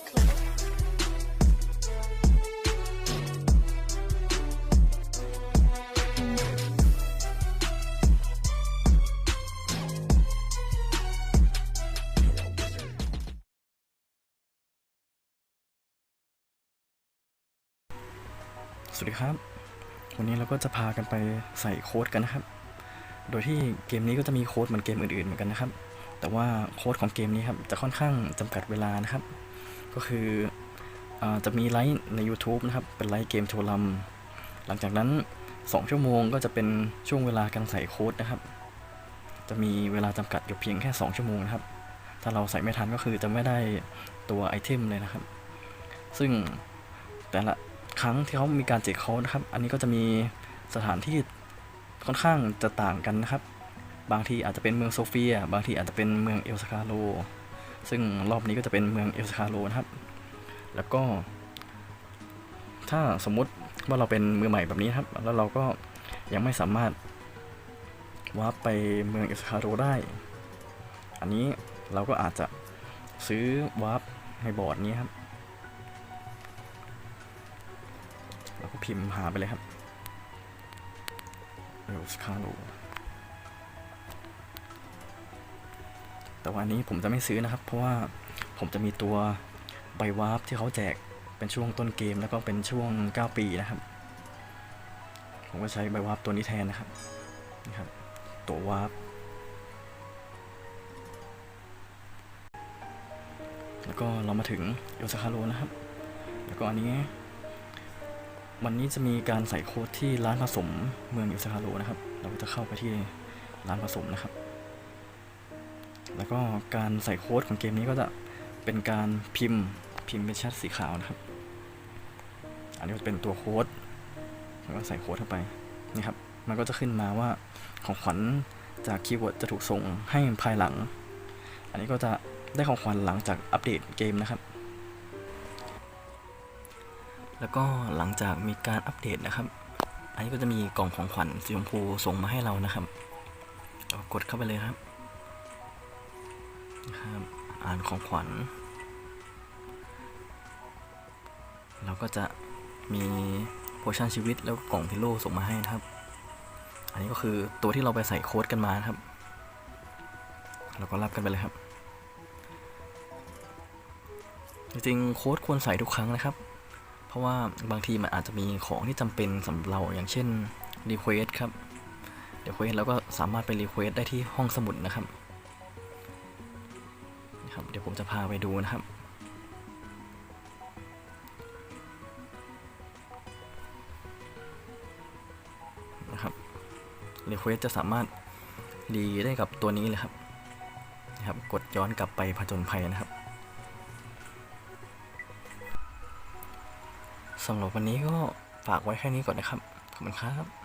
สวัสดีครับ วันนี้เราก็จะพากันไปใส่โค้ดกันนะครับ โดยที่เกมนี้ก็จะมีโค้ดเหมือนเกมอื่นๆเหมือนกันนะครับ แต่ว่าโค้ดของเกมนี้ครับจะค่อนข้างจำกัดเวลานะครับ ก็คืออจะมีไลฟ์ใน YouTube นะครับ เป็นไลฟ์เกมโชว์ลำหลังจากนั้น 2 ชั่วโมงก็จะเป็นช่วงเวลาการใส่โค้ดนะครับ จะมีเวลาจำกัดอยู่เพียงแค่ 2 ชั่วโมงนะครับ ถ้าเราใส่ไม่ทันก็คือจะไม่ได้ตัวไอเทมเลยนะครับ ซึ่งแต่ละครั้งที่เขามีการแจกโค้ดนะครับ อันนี้ก็จะมีสถานที่ค่อนข้างจะต่างกันนะครับ บางทีอาจจะเป็นเมืองโซเฟีย บางทีอาจจะเป็นเมืองเอลสคาโล ซึ่งรอบนี้ก็จะเป็นเมืองเอลสคาโลนะครับ แล้วก็ ถ้าสมมุติว่าเราเป็นมือใหม่แบบนี้ครับ แล้วเราก็ยังไม่สามารถวาร์ปไปเมืองเอลสคาโลได้ อันนี้เราก็อาจจะซื้อวาร์ปในบอร์ดนี้ครับแล้วก็พิมพ์หาไปเลยครับเอลสคาโล แต่ว่าอันนี้ผมจะไม่ซื้อนะครับ เพราะว่าผมจะมีตัวใบวาร์ปที่เขาแจกเป็นช่วงต้นเกมแล้วก็เป็นช่วง 9 ปีนะครับ ผมก็ใช้ใบวาร์ปตัวนี้แทนนะครับนี่ครับ ตัววาร์ปแล้วก็เรามาถึงเอลสคาโลนะครับ แล้วก็อันนี้ วันนี้จะมีการใส่โค้ดที่ร้านผสมเมืองอิสคาโรนะครับ เราก็จะเข้าไปที่ร้านผสมนะครับ แล้วก็การใส่โค้ดของเกมนี้ก็จะเป็นการพิมพ์พิมพ์เป็นแชทสีขาวนะครับ อันนี้ก็จะเป็นตัวโค้ดแล้วก็ใส่โค้ดเข้าไปนี่ครับ มันก็จะขึ้นมาว่าของขวัญจากคีย์เวิร์ดจะถูกส่งให้ภายหลัง อันนี้ก็จะได้ของขวัญหลังจากอัปเดตเกมนะครับ แล้วก็หลังจากมีการอัปเดตนะครับ อันนี้ก็จะมีกล่องของขวัญสีชมพูส่งมาให้เรานะครับกดเข้าไปเลยครับ อ่านของขวัญ เราก็จะมีโพชั่นชีวิตแล้วก็กล่องพิโลส่งมาให้นะครับ อันนี้ก็คือตัวที่เราไปใส่โค้ดกันมานะครับ เราก็รับกันไปเลยครับ จริงๆโค้ดควรใส่ทุกครั้งนะครับ เพราะว่าบางทีมันอาจจะมีของที่จำเป็นสำหรับเราอย่างเช่นรีเควสครับ เดี๋ยวเควสเราก็สามารถไปรีเควสได้ที่ห้องสมุดนะครับ นะครับ เดี๋ยวผมจะพาไปดูนะครับ นะครับรีเควสจะสามารถรีได้กับตัวนี้เลยครับนะครับ กดย้อนกลับไปผจญภัยนะครับสำหรับวันนี้ก็ฝากไว้แค่นี้ก่อนนะครับ ขอบคุณครับ